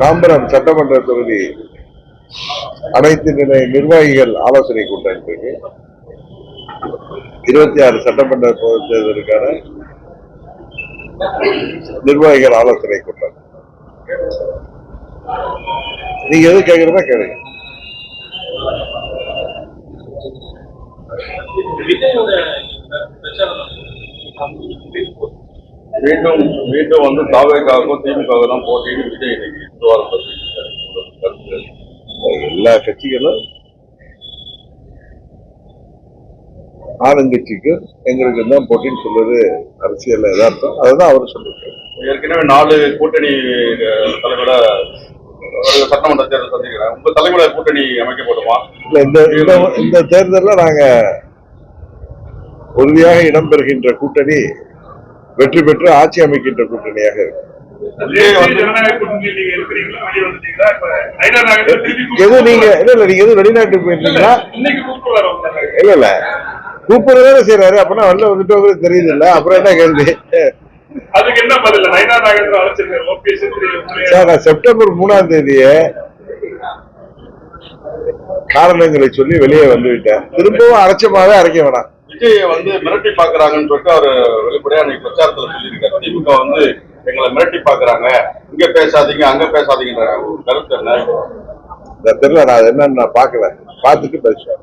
தாம்பரம் சட்டமன்ற தொகுதி அனைத்து நிலை நிர்வாகிகள் ஆலோசனை கூட்டம் இருக்கு இருபத்தி ஆறு சட்டமன்ற தேர்தலுக்கான நிர்வாகிகள் ஆலோசனை கூட்டம். நீங்க எது கேக்குறதா கேளுங்க. மீண்டும் மீண்டும் வந்து தாவேக்காகவும் திமுக தான் போட்டின்னு விஜய் இன்னைக்கு எல்லா கட்சிகளும் ஆளுங்கட்சிக்கும் எங்களுக்கு தான் போட்டின்னு சொல்றது அரசியல் யதார்த்தம். அதுதான் அவர் சொல்லிருக்காரு ஏற்கனவே நாலு கூட்டணி தலைவர சட்டமன்ற தேர்தல் சந்திக்கிறேன் உங்க தலைமையில கூட்டணி அமைக்கப்படுமா இல்ல இந்த இந்த- இந்த தேர்தலில் நாங்க உறுதியாக இடம்பெறுகின்ற கூட்டணி வெற்றி பெற்று ஆட்சி அமைக்கின்ற கூட்டணியாக இருக்கு. விஜய் வந்து ஜனநாயக கூட்டணியில் நீங்க இல்ல இல்ல நீங்க எது வெளிநாட்டுக்கு போயிருந்தீங்களா? வரோம் இல்ல. இல்ல கூப்பிடுறதானே செய்யறாரு அப்பனா வெளில வந்துட்டு உங்களுக்கு தெரியுது இல்ல அப்புறம் என்ன கேள்வி? அதுக்கு என்ன பதில்? நைனா நாகேந்திரன் அழைச்சிருக்காரு. ஓபிஎஸ் சார் நான் செப்டம்பர் மூணாம் தேதியே காரணங்களை சொல்லி வெளியே வந்து விட்டேன் திரும்பவும் அரைச்சமாவே அரைக்க வேணாம். விஜய் வந்து மிரட்டி பாக்குறாங்கன்னு சொல்லிட்டு அவர் வெளிப்படையா இன்னைக்கு பிரச்சாரத்துல சொல்லியிருக்காரு. திமுக வந்து எங்களை மிரட்டி பாக்குறாங்க இங்க பேசாதீங்க அங்க பேசாதீங்கன்ற ஒரு கருத்து என்ன? தெரியல நான் என்னன்னு நான் பார்க்கல. பார்த்துட்டு பேசுவேன்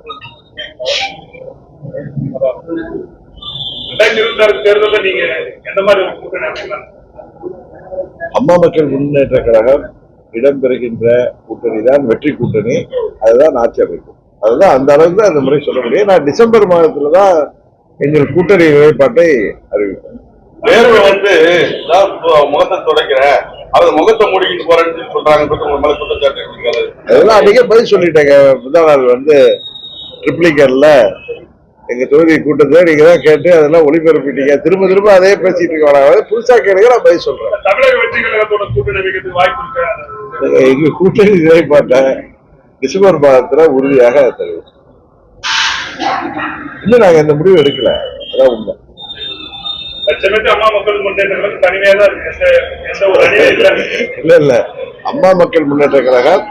ரெண்டாயிரத்தி இருபத்தி ஆறு தேர்தலில் நீங்க எந்த மாதிரி கூட்டணி அம்மா மக்கள் முன்னேற்ற கழகம் இடம்பெறுகின்ற கூட்டணி தான் வெற்றி கூட்டணி. அதுதான் ஆட்சி அமைக்கும் அதுதான் அந்த அளவுக்கு தான் அந்த முறை சொல்ல முடியும். நான் டிசம்பர் மாதத்துல தான் எங்கள் கூட்டணி நிலைப்பாட்டை அறிவிப்பேன் வேர்வை வந்து முகத்தை துடைக்கிற அவர் முகத்தை மூடிக்கிட்டு போறேன்னு சொல்றாங்க அதெல்லாம் அன்றைக்கே பதில் சொல்லிட்டேங்க. முதல் நாள் வந்து ட்ரிப்ளிகர்ல எங்க தொகுதி கூட்டத்தை நீங்க தான் கேட்டு அதெல்லாம் ஒளிபரப்பிட்டீங்க. திரும்ப திரும்ப அதே பேசிட்டு இருக்க புதுசா கேளுங்க நான் பதில் சொல்றேன். தமிழக வெற்றி கழகத்தோட கூட்டணி வைக்கிறதுக்கு வாய்ப்பு இருக்கு? எங்க கூட்டணி நிலைப்பாட்டை டிசம்பர் மாதத்துல உறுதியாக தெரிவிச்சோம் இன்னும் நாங்க இந்த முடிவு எடுக்கல. அதான் உண்மை. இல்ல. இல்ல அம்மா மக்கள் முன்னேற்ற கழகம்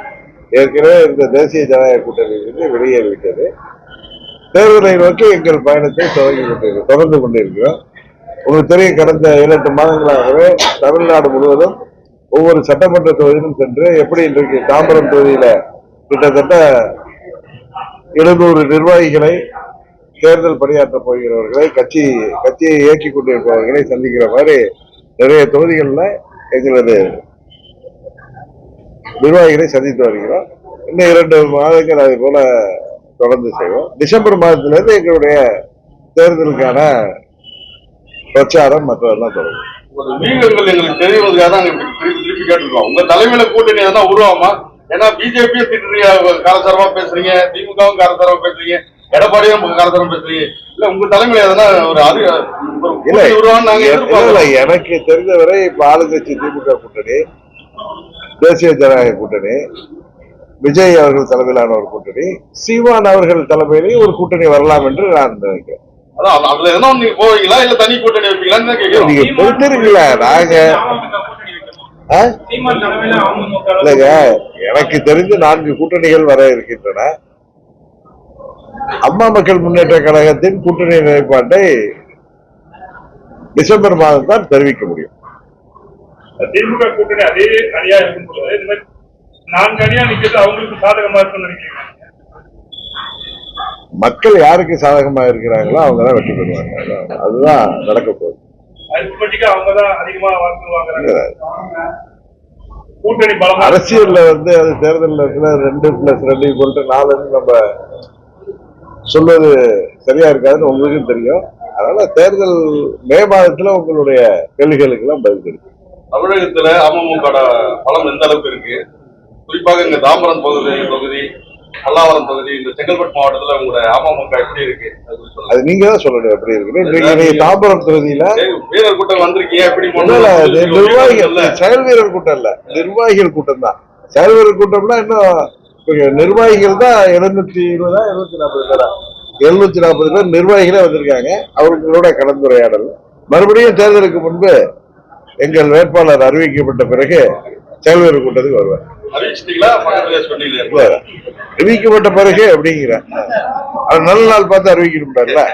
ஏற்கனவே இந்த தேசிய ஜனநாயக கூட்டணியிலிருந்து வெளியேறிவிட்டது. தேர்தலை நோக்கி எங்கள் பயணத்தை தொடங்கி கொண்டிருக்கிறோம் தொடர்ந்து கொண்டிருக்கிறோம். உங்களுக்கு தெரியும் கடந்த ஏழு எட்டு மாதங்களாகவே தமிழ்நாடு முழுவதும் ஒவ்வொரு சட்டமன்ற தொகுதியிலும் சென்று எப்படி இன்றைக்கு தாம்பரம் தொகுதியில கிட்டத்தட்ட எழுநூறு நிர்வாகிகளை தேர்தல் பணியாற்றப் போகிறவர்களை கட்சி கட்சியை இயக்கி கொண்டிருப்பவர்களை சந்திக்கிற மாதிரி நிறைய தொகுதிகளில் எங்களது நிர்வாகிகளை சந்தித்து வருகிறோம். இன்னும் இரண்டு மாதங்கள் அதே போல தொடர்ந்து டிசம்பர் மாதத்திலிருந்து எங்களுடைய தேர்தலுக்கான பிரச்சாரம் மற்றதெல்லாம் தொடங்கும் மீகங்கள் எங்களுக்கு தெரியுறதுக்காக தான் திருப்பி கேட்டிருக்கோம். உங்க தலைமையில கூட்டணி எதனா உருவாமா ஏன்னா பிஜேபியும் திட்டுறீங்க காரசாரமா பேசுறீங்க திமுகவும் காரசாரமா பேசுறீங்க எடப்பாடியும் காரசாரம் பேசுறீங்க. இல்ல உங்க தலைமையில எதனா ஒரு அறி ஒரு இல்ல கூட்டணி உருவான்னு நாங்க இல்ல, இல்ல, எதிர்பார்க்கிறோம் எனக்கு தெரிந்தவரை இப்ப ஆளுங்கட்சி திமுக கூட்டணி தேசிய ஜனநாயக கூட்டணி விஜய் அவர்கள் தலைமையிலான ஒரு கூட்டணி சீமான் அவர்கள் தலைமையிலேயும் ஒரு கூட்டணி வரலாம் என்று நான் நினைக்கிறேன். நீங்க போவீங்களா? இல்ல தனி கூட்டணி வைப்பீங்களான்னு தான் கேட்கிறோம் நீங்க இல்லைங்க எனக்கு தெரிந்து நான்கு கூட்டணிகள் வர இருக்கின்றன. அம்மா மக்கள் முன்னேற்ற கழகத்தின் கூட்டணி நிலைப்பாட்டை டிசம்பர் மாதம் தான் தெரிவிக்க முடியும். திமுக கூட்டணி அதே அணியா இருக்கும் நான்கு அணியா நிக்கிறது அவங்களுக்கு சாதகமா இருக்கும்னு நினைக்கிறீங்க? மக்கள் யாருக்கு சாதகமா இருக்கிறாங்களோ அவங்க தான் வெற்றி பெறுவாங்க. அதுதான் நடக்க போகுது. அரித்மெட்டிக்கா அவங்க தான் அதிகமா வாக்கு வாங்குறாங்க. கூட்டணி பலமா அரசியல்ல வந்து அது தேர்தல் ரெண்டு பிளஸ் ரெண்டு போட்டு நாலுன்னு நம்ம சொல்வது சரியா இருக்காதுன்னு உங்களுக்கும் தெரியும். அதனால தேர்தல் மே மாதத்துல உங்களுடைய கேள்விகளுக்கு எல்லாம் பதில் கிடைக்கும் தமிழகத்துல அமமுக பலம் எந்த அளவுக்கு இருக்கு? குறிப்பாக இங்க தாம்பரம் பகுதி தொகுதி பல்லாவரம் தொகுதி இந்த செங்கல்பட்டு மாவட்டத்துல உங்களுடைய அமமுக எப்படி இருக்கு? அது நீங்க தான் சொல்லணும் எப்படி நீங்க தாம்பரம் தொகுதியில வீரர் கூட்டம் வந்திருக்கீங்க எப்படி நிர்வாகிகள். செயல் வீரர் கூட்டம் இல்ல. நிர்வாகிகள் கூட்டம் தான். செயல் வீரர் கூட்டம்னா இன்னும் நிர்வாகிகள் தான் எழுநூத்தி இருபதா எழுநூத்தி நாற்பது பேரா? எழுநூத்தி நாற்பது பேர் நிர்வாகிகளே வந்திருக்காங்க. அவர்களோட கலந்துரையாடல். மறுபடியும் தேர்தலுக்கு முன்பு எங்கள் வேட்பாளர் அறிவிக்கப்பட்ட பிறகு செயல் வீரர் கூட்டத்துக்கு இல்ல, அறிவிக்கப்பட்ட பிறகு அப்படிங்கிறேன் அது நல்ல நாள் பார்த்து அறிவிக்கணும்ல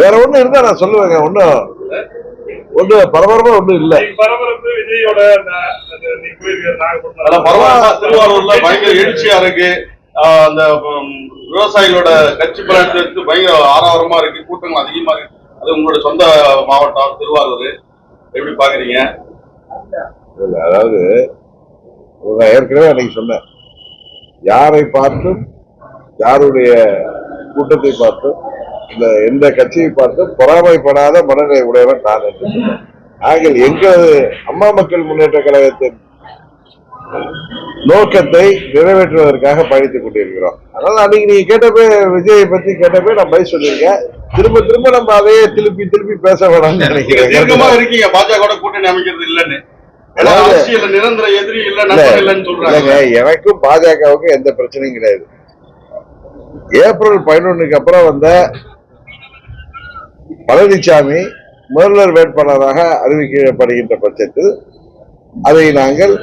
வேற ஒண்ணு இருந்தா நான் சொல்லுவேங்க. ஒண்ணும் ஒண்ணு பரபரப்பா ஒண்ணும் இல்ல. பரபரப்பு விஜயோட திருவாரூர்ல பயங்கர எழுச்சியா இருக்கு. அந்த விவசாயிகளோட கட்சி பலத்துக்கு பயங்கர ஆரவாரமா இருக்கு. கூட்டங்கள் அதிகமா இருக்கு. அது உங்களோட சொந்த மாவட்டம் திருவாரூர். எப்படி பாக்குறீங்க? இல்ல, அதாவது நான் ஏற்கனவே அன்னைக்கு சொன்னேன். யாரை பார்த்தும் யாருடைய கூட்டத்தை பார்த்தும் இந்த எந்த கட்சியை பார்த்தும் பொறாமைப்படாத மனநிலை உடையவன் நான் என்று சொன்னேன். நாங்கள் எங்களது அம்மா மக்கள் முன்னேற்ற கழகத்தின் நோக்கத்தை நிறைவேற்றுவதற்காக பயணித்துக் கொண்டிருக்கிறோம். அதனால அன்னைக்கு நீங்க கேட்டப்ப விஜயை பத்தி கேட்டப்ப நான் பதில் சொல்லியிருக்கேன். திரும்ப திரும்ப நம்ம அதையே திருப்பி திருப்பி பேச வேணாம்னு தீர்க்கமா நினைக்கிறேன் இருக்கீங்க. பாஜக கூட்டணி அமைக்கிறது இல்லைன்னு. எனக்கும் பாஜகவுக்கும் எந்த பிரச்சனையும் கிடையாது. ஏப்ரல் பதினொன்னுக்கு அப்புறம் வந்த பழனிசாமி முதல்வர் வேட்பாளராக அறிவிக்கப்படுகின்ற பட்சத்தில் அதை நாங்கள்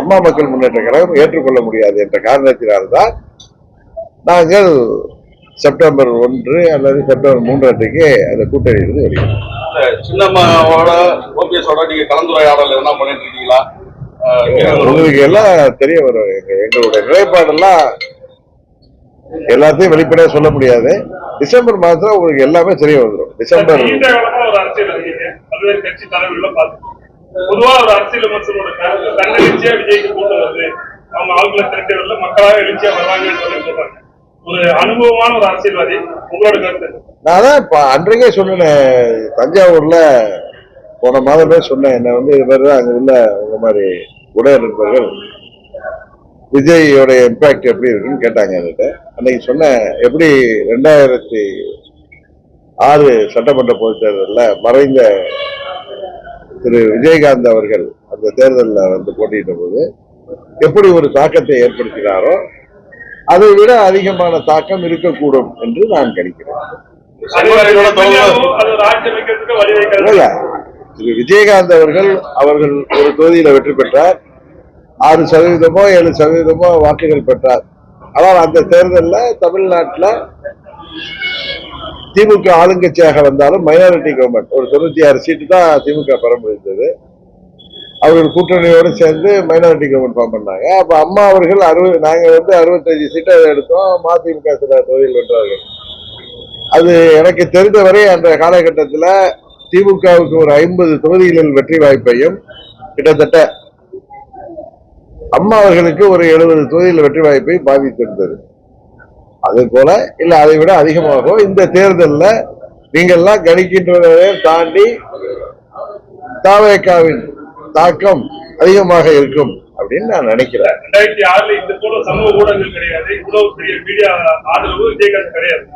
அம்மா மக்கள் முன்னேற்ற கழகம் ஏற்றுக்கொள்ள முடியாது என்ற காரணத்தினால்தான் நாங்கள் செப்டம்பர் ஒன்று அல்லது செப்டம்பர் மூன்று அன்றைக்கு அந்த கூட்டணியிலிருந்து இல்ல, சின்னம்மாவோட ஓபிஎஸோட நீங்க கலந்துரையாடல் எதனா பண்ணிட்டு இருக்கீங்களா உங்களுக்கு எல்லாம் தெரிய வரும். எங்க- எங்களுடைய நிலைப்பாடெல்லாம் எல்லாத்தையும் வெளிப்படையா சொல்ல முடியாது. டிசம்பர் மாதத்துல உங்களுக்கு எல்லாமே தெரிய வந்துடும் டிசம்பர் பொதுவா ஒரு அரசியல் விமர்சனோட கருத்து தன்னெழுச்சியா விஜய்க்கு கூட்டம் வருது. அவங்க ஆளுங்களை திரட்டி வரல மக்களாக எழுச்சியா வருவாங்கன்னு சொல்லி சொல்றாங்க ஒரு அனுபவமான ஒரு அரசியல்வாதி. உங்களோட கருத்து? நான் தான் இப்போ அன்றைக்கே சொன்னேன் தஞ்சாவூர்ல போன மாதமே சொன்னேன் என்ன வந்து இது மாதிரி தான் அங்க உள்ள உங்க மாதிரி உடைய நண்பர்கள் விஜயோட இம்பாக்ட் எப்படி இருக்குன்னு கேட்டாங்க என்கிட்ட. அன்னைக்கு சொன்னேன் எப்படி ரெண்டாயிரத்தி ஆறு சட்டமன்ற பொதுத் தேர்தலில் மறைந்த திரு விஜயகாந்த் அவர்கள் அந்த தேர்தலில் வந்து போட்டியிட்ட போது எப்படி ஒரு தாக்கத்தை ஏற்படுத்தினாரோ அதை விட அதிகமான தாக்கம் இருக்கக்கூடும் என்று நான் கணிக்கிறேன். திரு விஜயகாந்த் அவர்கள் அவர்கள் ஒரு தொகுதியில வெற்றி பெற்றார். ஆறு சதவீதமோ ஏழு சதவீதமோ வாக்குகள் பெற்றார். ஆனால் அந்த தேர்தலில் தமிழ்நாட்டில் திமுக ஆளுங்கட்சியாக வந்தாலும் மைனாரிட்டி கவர்மெண்ட் ஒரு தொண்ணூத்தி ஆறு சீட்டு தான் திமுக பெற முடிந்தது. அவர்கள் கூட்டணியோடு சேர்ந்து மைனாரிட்டி கவர்மெண்ட் ஃபார்ம் பண்ணாங்க. அப்போ அம்மா அவர்கள் அறுபது நாங்கள் வந்து அறுபத்தஞ்சு சீட்டை எடுத்தோம். மதிமுக சில தொகுதியில் வென்றார்கள். அது எனக்கு தெரிந்தவரை அந்த காலகட்டத்தில் திமுகவுக்கு ஒரு ஐம்பது தொகுதிகளில் வெற்றி வாய்ப்பையும் கிட்டத்தட்ட அம்மா அவர்களுக்கு ஒரு எழுபது தொகுதியில் வெற்றி வாய்ப்பை பாதித்திருந்தது. அது போல இல்லை அதை விட அதிகமாகவும் இந்த தேர்தலில் நீங்கள்லாம் கணிக்கின்றதை தாண்டி தாவேக்காவின் தாக்கம் அதிகமாக இருக்கும் அப்படின்னு நான் நினைக்கிறேன். ரெண்டாயிரத்தி ஆறுல இந்த போல சமூக ஊடகங்கள் கிடையாது. இவ்வளவு பெரிய மீடியா ஆதரவு விஜயகாந்த் கிடையாது.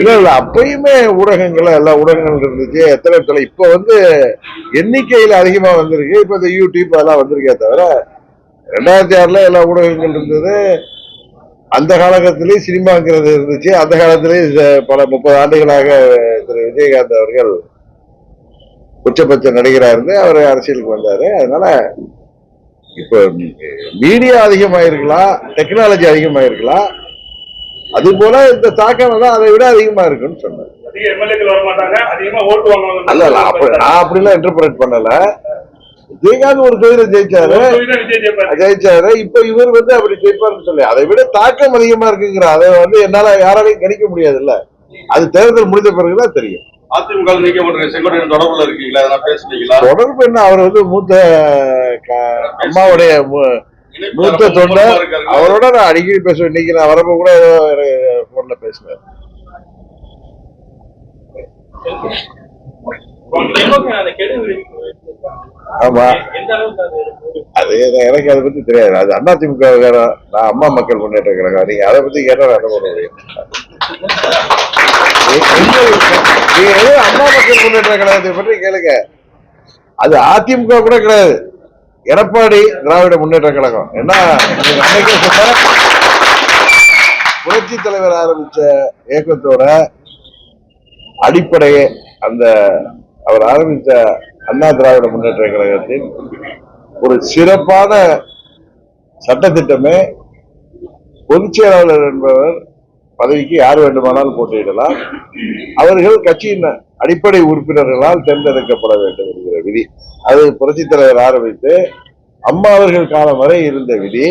இல்ல இல்ல அப்பயுமே ஊடகங்கள் எல்லா ஊடகங்கள் இருந்துச்சு எத்தனை தலை இப்ப வந்து எண்ணிக்கையில அதிகமா வந்திருக்கு. இப்ப இந்த யூடியூப் அதெல்லாம் வந்திருக்கே தவிர ரெண்டாயிரத்தி ஆறுல எல்லா ஊடகங்கள் இருந்தது. அந்த காலகட்டத்திலேயே சினிமாங்கிறது இருந்துச்சு. அந்த காலத்திலேயே பல முப்பது ஆண்டுகளாக திரு விஜயகாந்த் அவர்கள் உச்சபட்ச நடிகரா இருந்து அவர் அரசியலுக்கு வந்தாரு. அதனால இப்ப மீடியா அதிகமாயிருக்கலாம் டெக்னாலஜி அதிகமாயிருக்கலாம். அது போல இந்த தாக்கம் எல்லாம் அதை விட அதிகமா இருக்குன்னு வாங்குவாங்க அல்ல இல்ல அப்படி நான் அப்படிலாம் இன்டர்பிரேட் பண்ணல. விஜயகாந்த் ஒரு தொகுதியில ஜெயிச்சாரு. தான் ஜெயிச்சாரு. இப்ப இவர் வந்து அப்படி ஜெயிப்பாருன்னு சொல்லி அதை விட தாக்கம் அதிகமா இருக்குங்கிற அதை வந்து என்னால யாராலையும் கணிக்க முடியாது இல்ல அது தேர்தல் முடிந்த பிறகுதான் தெரியும். அதிமுக செங்கோட்டையன் தொடர்புல இருக்கீங்களா? பேசுனீங்களா? தொடர்பு என்ன? அவர் வந்து மூத்த அம்மாவுடைய மூத்த தொண்டர். அவரோட நான் அடிக்கடி பேசுவேன். இன்னைக்கு நான் வரப்ப கூட போன்ல அந்த கெடு விளைவிக்கும் ஆமா. அது எனக்கு அதை பத்தி தெரியாது. அது அதிமுக வேற நான் அம்மா மக்கள் முன்னேற்ற கழகம். நீங்க அதை பத்தி கேட்டா நான் என்ன பண்ண முடியும் அண்ணா மக்கள் முன்னேற்ற கழகத்தை பற்றி கேளுங்க அது அதிமுக கூட கிடையாது எடப்பாடி திராவிட முன்னேற்ற கழகம் என்ன அன்னைக்கே சொன்ன புரட்சி தலைவர் ஆரம்பிச்ச இயக்கத்தோட அடிப்படையே அந்த அவர் ஆரம்பித்த அண்ணா திராவிட முன்னேற்ற கழகத்தின் ஒரு சிறப்பான சட்டத்திட்டமே பொதுச் செயலாளர் என்பவர் பதவிக்கு யார் வேண்டுமானாலும் போட்டியிடலாம். அவர்கள் கட்சியின் அடிப்படை உறுப்பினர்களால் தேர்ந்தெடுக்கப்பட வேண்டும் என்கிற விதி. அது புரட்சி தலைவர் ஆரம்பித்து அம்மா அவர்கள் காலம் வரை இருந்த விதி.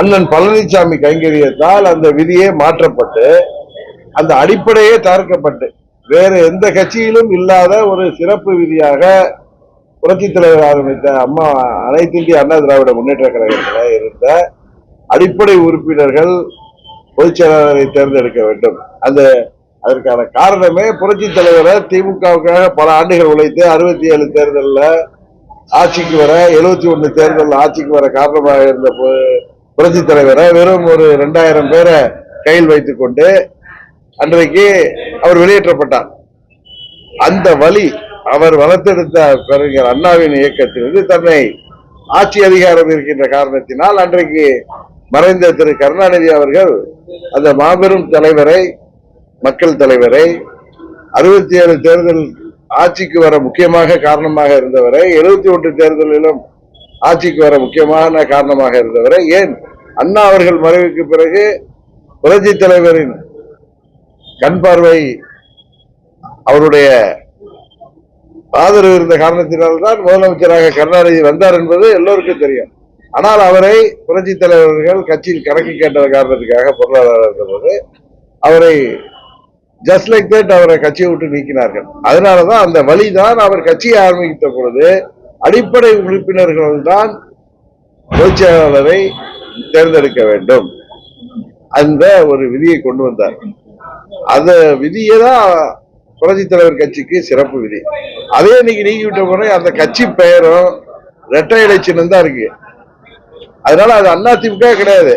அண்ணன் பழனிசாமி கைங்கரியத்தால் அந்த விதியே மாற்றப்பட்டு அந்த அடிப்படையே தகர்க்கப்பட்டு வேறு எந்த கட்சியிலும் இல்லாத ஒரு சிறப்பு விதியாக புரட்சி தலைவர் ஆரம்பித்த அம்மா அனைத்து இந்திய அண்ணா திராவிட முன்னேற்ற கழகத்தில் இருந்த அடிப்படை உறுப்பினர்கள் பொதுச் செயலாளரை தேர்ந்தெடுக்க வேண்டும். அந்த அதற்கான காரணமே புரட்சித் தலைவரை திமுகவுக்காக பல ஆண்டுகள் உழைத்து அறுபத்தி ஏழு தேர்தலில் ஆட்சிக்கு வர எழுபத்தி ஒன்று தேர்தல் ஆட்சிக்கு வர காரணமாக இருந்த பு- புரட்சித் தலைவரை வெறும் ஒரு ரெண்டாயிரம் பேரை கையில் வைத்துக் கொண்டு அன்றைக்கு அவர் வெளியேற்றப்பட்டார். அந்த வழி அவர் வளர்த்தெடுத்த கலைஞர் அண்ணாவின் இயக்கத்திலிருந்து தன்னை ஆட்சி அதிகாரம் இருக்கின்ற காரணத்தினால் அன்றைக்கு மறைந்த திரு கருணாநிதி அவர்கள் அந்த மாபெரும் தலைவரை மக்கள் தலைவரை அறுபத்தி ஏழு தேர்தல் ஆட்சிக்கு வர முக்கியமாக காரணமாக இருந்தவரை எழுபத்தி ஒன்று தேர்தலிலும் ஆட்சிக்கு வர முக்கியமான காரணமாக இருந்தவரை ஏன் அண்ணா அவர்கள் மறைவுக்கு பிறகு புரட்சி தலைவரின் கண் பார்வை அவருடைய ஆதரவு இருந்த காரணத்தினால்தான் முதலமைச்சராக கருணாநிதி வந்தார் என்பது எல்லோருக்கும் தெரியும். ஆனால் அவரை புரட்சி தலைவர்கள் கட்சியில் கணக்கு கேட்ட காரணத்துக்காக பொருளாதார இருந்தபோது அவரை ஜஸ்ட் லைக் தட் அவரை கட்சியை விட்டு நீக்கினார்கள். அதனாலதான் அந்த வழிதான் அவர் கட்சியை ஆரம்பித்த பொழுது அடிப்படை உறுப்பினர்கள் தான் பொதுச் செயலாளரை தேர்ந்தெடுக்க வேண்டும். அந்த ஒரு விதியை கொண்டு வந்தார் அந்த விதியை தான் புரட்சி தலைவர் கட்சிக்கு சிறப்பு விதி. அதே இன்னைக்கு நீக்கிவிட்ட முறை அந்த கட்சி பெயரும் இரட்டை இலை சின்னம் தான் இருக்கு. அதனால அது அண்ணா திமுக கிடையாது.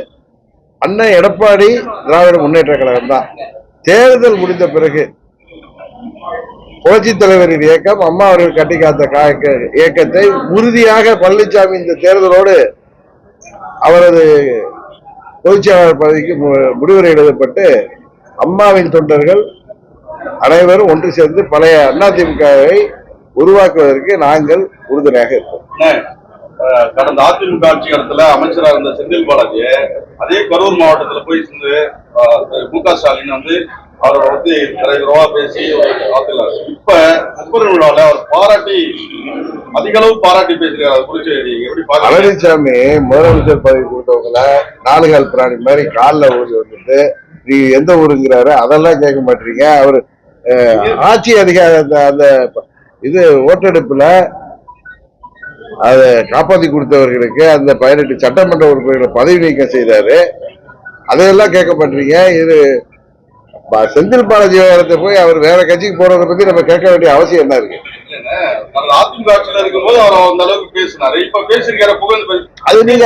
அண்ணன் எடப்பாடி திராவிட முன்னேற்ற கழகம் தான். தேர்தல் முடிந்த பிறகு புரட்சி தலைவரின் இயக்கம் அம்மா அவர்கள் கட்டி காத்த இயக்கத்தை உறுதியாக பழனிசாமி இந்த தேர்தலோடு அவரது பொதுச்செயலாளர் பதவிக்கு மு- முடிவுரை எழுதப்பட்டு அம்மாவின் தொண்டர்கள் அனைவரும் ஒன்று சேர்ந்து பழைய அதிமுகவை உருவாக்குவதற்கு நாங்கள் உறுதுணையாக இருப்போம். கடந்த அதிமுக ஆட்சி காலத்துல அமைச்சராக இருந்த செந்தில் பாலாஜி அதே கரூர் மாவட்டத்துல போய் சேர்ந்து மு க ஸ்டாலின் வந்து அவரை வந்து தலைவரவா பேசி ஒரு இப்ப முப்பது விழாவில் அவர் பாராட்டி அதிக அளவு பாராட்டி பேசுறாரு அது எப்படி பழனிசாமி முதலமைச்சர் பதவி கொடுத்தவங்கள நாலுகால் பிராணி மாதிரி காலில் ஓடி வந்துட்டு நீ எந்த ஊருங்கிறாரு? அதெல்லாம் கேட்க மாட்டீங்க. அவர் ஆட்சி அதிகார அந்த அந்த இது ஓட்டெடுப்புல அதை காப்பாத்தி கொடுத்தவர்களுக்கு அந்த பதினெட்டு சட்டமன்ற உறுப்பினர்களை பதவி நீக்கம் செய்தாரு. அதையெல்லாம் கேட்க மாட்டீங்க இது செந்தில் பாலாஜி விவகாரத்தை போய் அவர் வேற கட்சிக்கு போறதை பத்தி நம்ம கேட்க வேண்டிய அவசியம் என்ன இருக்கு? அது நீங்க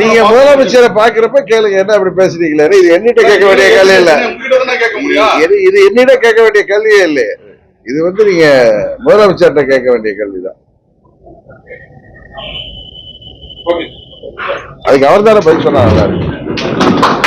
நீங்க முதலமைச்சரை பாக்குறப்ப கேளுங்க என்ன அப்படி பேசுறீங்களே. இது என்னிட்ட கேட்க வேண்டிய கேள்வி இல்ல இது என்னிடம் கேட்க வேண்டிய கேள்வியே இல்லை இது வந்து நீங்க முதலமைச்சர்கிட்ட கேட்க வேண்டிய கேள்விதான். அதுக்கு அவர் தானே பதில் சொன்னா நல்லா இருக்கு